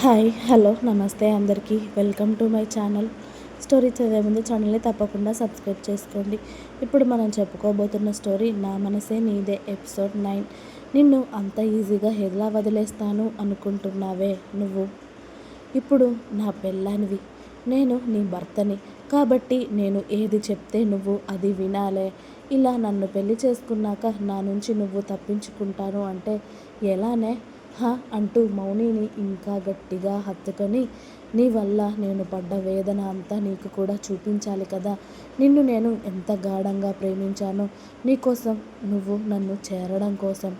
Hi hello నమస్తే అందరికీ. Welcome to my channel. Story చదివే ముందు ఛానల్ని తప్పకుండా సబ్స్క్రైబ్ చేసుకోండి. ఇప్పుడు మనం చెప్పుకోబోతున్న స్టోరీ నా మనసే నీదే ఎపిసోడ్ నైన్. నిన్ను అంత ఈజీగా ఎలా వదిలేస్తాను అనుకుంటున్నావే నువ్వు? ఇప్పుడు నా పెళ్ళానివి. నేను నీ భర్తని. కాబట్టి నేను ఏది చెప్తే నువ్వు అది వినాలే. ఇలా నన్ను పెళ్ళి చేసుకున్నాక నా నుంచి నువ్వు తప్పించుకుంటాను అంటే ఎలానే? హ అంటూ మౌనిని ఇంకా గట్టిగా హత్తుకొని నీ వల్ల నేను పడ్డ వేదన అంతా నీకు కూడా చూపించాలి కదా. నిన్ను నేను ఎంత గాఢంగా ప్రేమించానో నీకోసం నువ్వు నన్ను చేరడం కోసం.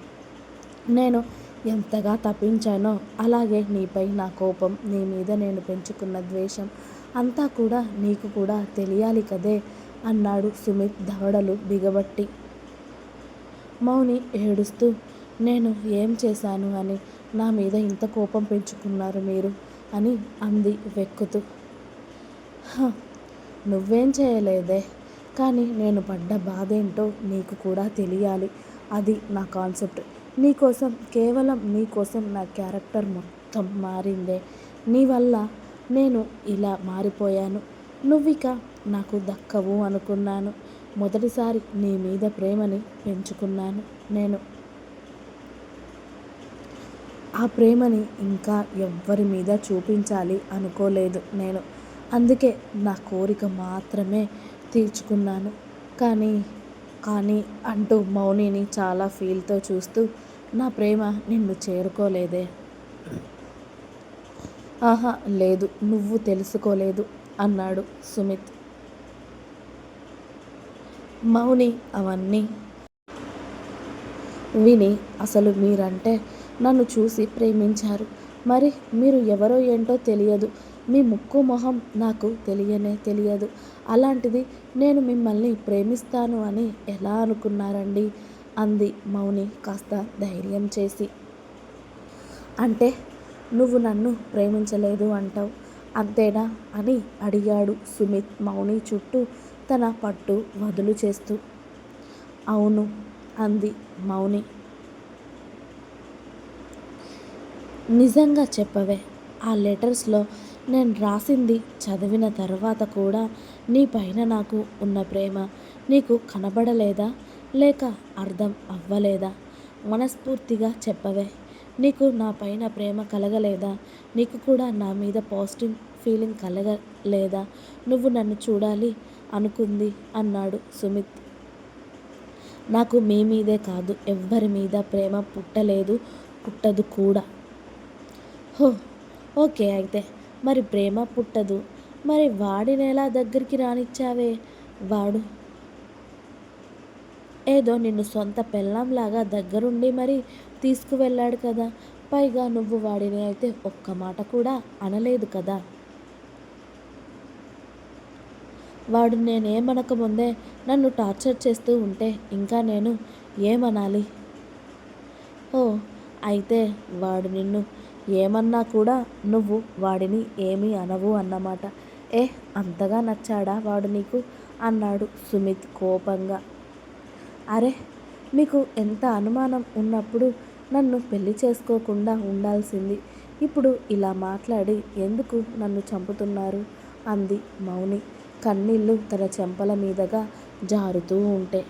నేను ఎంతగా తప్పించానో అలాగే నీపై నా కోపం నీ మీద నేను పెంచుకున్న ద్వేషం అంతా కూడా నీకు కూడా తెలియాలి కదే అన్నాడు సుమిత్ దవడలు బిగబట్టి. మౌని ఏడుస్తూ నేను ఏం చేశాను అని నా మీద ఇంత కోపం పెంచుకున్నారు మీరు అని అంది వెక్కుతూ. నువ్వేం చేయలేదే కానీ నేను పడ్డ బాధ ఏంటో నీకు కూడా తెలియాలి. అది నా కాన్సెప్ట్. నీకోసం కేవలం నీకోసం నా క్యారెక్టర్ మొత్తం మారిందే. నీ వల్ల నేను ఇలా మారిపోయాను. నువ్విక నాకు దక్కవు అనుకున్నాను. మొదటిసారి నీ మీద ప్రేమని పెంచుకున్నాను నేను. ఆ ప్రేమని ఇంకా ఎవ్వరి మీద చూపించాలి అనుకోలేదు నేను. అందుకే నా కోరిక మాత్రమే తీర్చుకున్నాను. కానీ కానీ అంటూ మౌనిని చాలా ఫీల్తో చూస్తూ నా ప్రేమ నిన్ను చేరుకోలేదే. ఆహా లేదు నువ్వు తెలుసుకోలేదు అన్నాడు సుమిత్. మౌని అవన్నీ విని అసలు మీరంటే నన్ను చూసి ప్రేమించారు. మరి మీరు ఎవరో ఏంటో తెలియదు. మీ ముక్కు మొహం నాకు తెలియనే తెలియదు. అలాంటిది నేను మిమ్మల్ని ప్రేమిస్తాను అని ఎలా అనుకున్నారండి? అంది మౌని కాస్త ధైర్యం చేసి. అంటే నువ్వు నన్ను ప్రేమించలేదు అంటావు. అంతేనా అని అడిగాడు సుమిత్ మౌని చుట్టూ తన పట్టు వదులు చేస్తూ. అవును అంది మౌని. నిజంగా చెప్పవే ఆ లెటర్స్లో నేను రాసింది చదివిన తర్వాత కూడా నీ పైన నాకు ఉన్న ప్రేమ నీకు కనబడలేదా? లేక అర్థం అవ్వలేదా? మనస్ఫూర్తిగా చెప్పవే నీకు నా పైన ప్రేమ కలగలేదా? నీకు కూడా నా మీద పాజిటివ్ ఫీలింగ్ కలగలేదా? నువ్వు నన్ను చూడాలి అనుకుంది అన్నాడు సుమిత్. నాకు మీ మీదే కాదు ఎవ్వరి మీద ప్రేమ పుట్టలేదు పుట్టదు కూడా. హో ఓకే అయితే. మరి ప్రేమ పుట్టదు. మరి వాడిని ఎలా దగ్గరికి రానిచ్చావే? వాడు ఏదో నిన్ను సొంత పెళ్ళంలాగా దగ్గరుండి మరి తీసుకువెళ్ళాడు కదా. పైగా నువ్వు వాడిని అయితే ఒక్క మాట కూడా అనలేదు కదా. వాడు నేనేమనకముందే నన్ను టార్చర్ చేస్తూ ఉంటే ఇంకా నేను ఏమనాలి? ఓ అయితే వాడు నిన్ను ఏమన్నా కూడా నువ్వు వాడిని ఏమీ అనవు అన్నమాట. ఏ అంతగా నచ్చాడా వాడు నీకు? అన్నాడు సుమిత్ కోపంగా. అరే మీకు ఎంత అనుమానం ఉన్నప్పుడు నన్ను పెళ్ళి చేసుకోకుండా ఉండాల్సింది. ఇప్పుడు ఇలా మాట్లాడి ఎందుకు నన్ను చంపుతున్నారు? అంది మౌని కన్నీళ్ళు తన చెంపల మీదగా జారుతూ ఉంటే.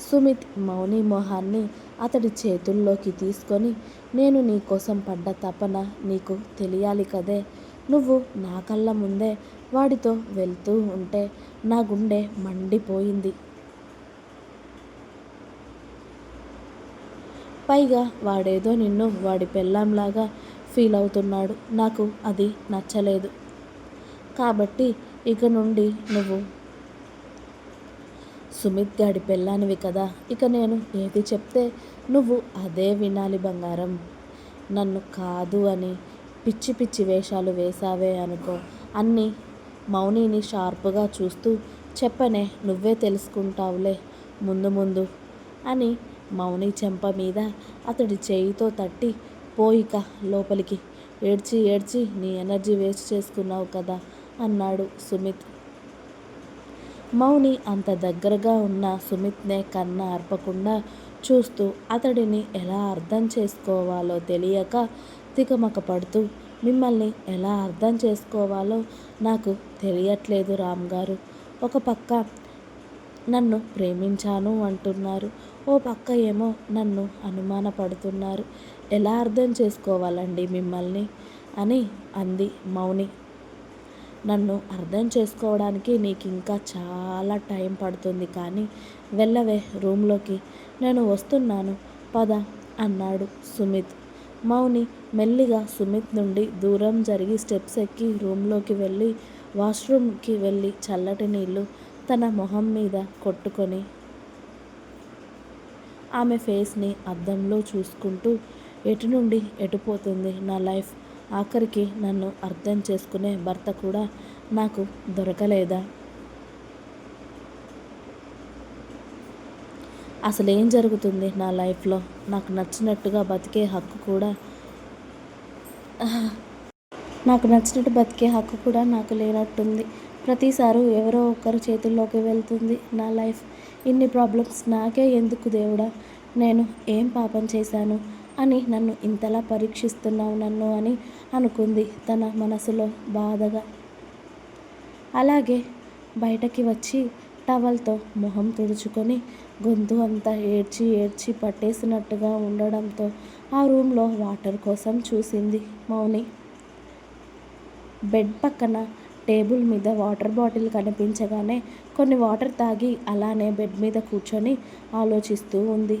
సుమిత్ మౌని మొహాన్ని అతడి చేతుల్లోకి తీసుకొని నేను నీకోసం పడ్డ తపన నీకు తెలియాలి కదే. నువ్వు నా కళ్ళ ముందే వాడితో వెళ్తూ ఉంటే నా గుండె మండిపోయింది. పైగా వాడేదో నిన్ను వాడి పెళ్ళంలాగా ఫీల్ అవుతున్నాడు. నాకు అది నచ్చలేదు. కాబట్టి ఇక నుండి నువ్వు సుమిత్ గాడి పెళ్ళానివి కదా. ఇక నేను ఏది చెప్తే నువ్వు అదే వినాలి బంగారం. నన్ను కాదు అని పిచ్చి పిచ్చి వేషాలు వేశావే అనుకో. అన్నీ మౌనిని షార్ప్గా చూస్తూ చెప్పనే నువ్వే తెలుసుకుంటావులే ముందు ముందు అని మౌని చెంప మీద అతడి చేయితో తట్టి పోయిక లోపలికి. ఏడ్చి ఏడ్చి నీ ఎనర్జీ వేస్ట్ చేసుకున్నావు కదా అన్నాడు సుమిత్. మౌని అంత దగ్గరగా ఉన్న సుమిత్నే కన్న అర్పకుండా చూస్తూ అతడిని ఎలా అర్థం చేసుకోవాలో తెలియక తికమక పడుతూ మిమ్మల్ని ఎలా అర్థం చేసుకోవాలో నాకు తెలియట్లేదు రామ్ గారు. ఒక పక్క నన్ను ప్రేమించాను అంటున్నారు ఓ పక్క ఏమో నన్ను అనుమానపడుతున్నారు. ఎలా అర్థం చేసుకోవాలండి మిమ్మల్ని? అని అంది మౌని. నన్ను అర్థం చేసుకోవడానికి నీకు ఇంకా చాలా టైం పడుతుంది. కానీ వెళ్ళవే రూమ్లోకి. నేను వస్తున్నాను. పద అన్నాడు సుమిత్. మౌని మెల్లిగా సుమిత్ నుండి దూరం జరిగి స్టెప్స్ ఎక్కి రూమ్లోకి వెళ్ళి వాష్రూమ్కి వెళ్ళి చల్లటి నీళ్ళు తన మొహం మీద కొట్టుకొని ఆమె ఫేస్ని అద్దంలో చూసుకుంటూ ఎటు నుండి ఎటుపోతుంది నా లైఫ్? ఆఖరికి నన్ను అర్థం చేసుకునే భర్త కూడా నాకు దొరకలేదా? అసలు ఏం జరుగుతుంది నా లైఫ్లో? నాకు నచ్చినట్టుగా బతికే హక్కు కూడా నాకు నచ్చినట్టు బతికే హక్కు కూడా నాకు లేనట్టుంది. ప్రతిసారి ఎవరో ఒకరు చేతుల్లోకి వెళ్తుంది నా లైఫ్. ఇన్ని ప్రాబ్లమ్స్ నాకే ఎందుకు దేవుడా? నేను ఏం పాపం చేశాను? అని నన్ను ఇంతలా పరీక్షిస్తున్నావు నన్ను అని అనుకుంది తన మనసులో బాధగా. అలాగే బయటకి వచ్చి టవల్తో మొహం తుడుచుకొని గొంతు అంతా ఏడ్చి ఏడ్చి పట్టేసినట్టుగా ఉండడంతో ఆ రూమ్లో వాటర్ కోసం చూసింది మౌని. బెడ్ పక్కన టేబుల్ మీద వాటర్ బాటిల్ కనిపించగానే కొన్ని వాటర్ తాగి అలానే బెడ్ మీద కూర్చొని ఆలోచిస్తూ ఉంది.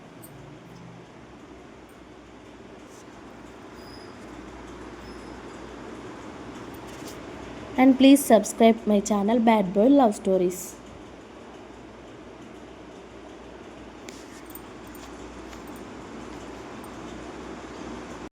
and please subscribe my channel bad boy love stories.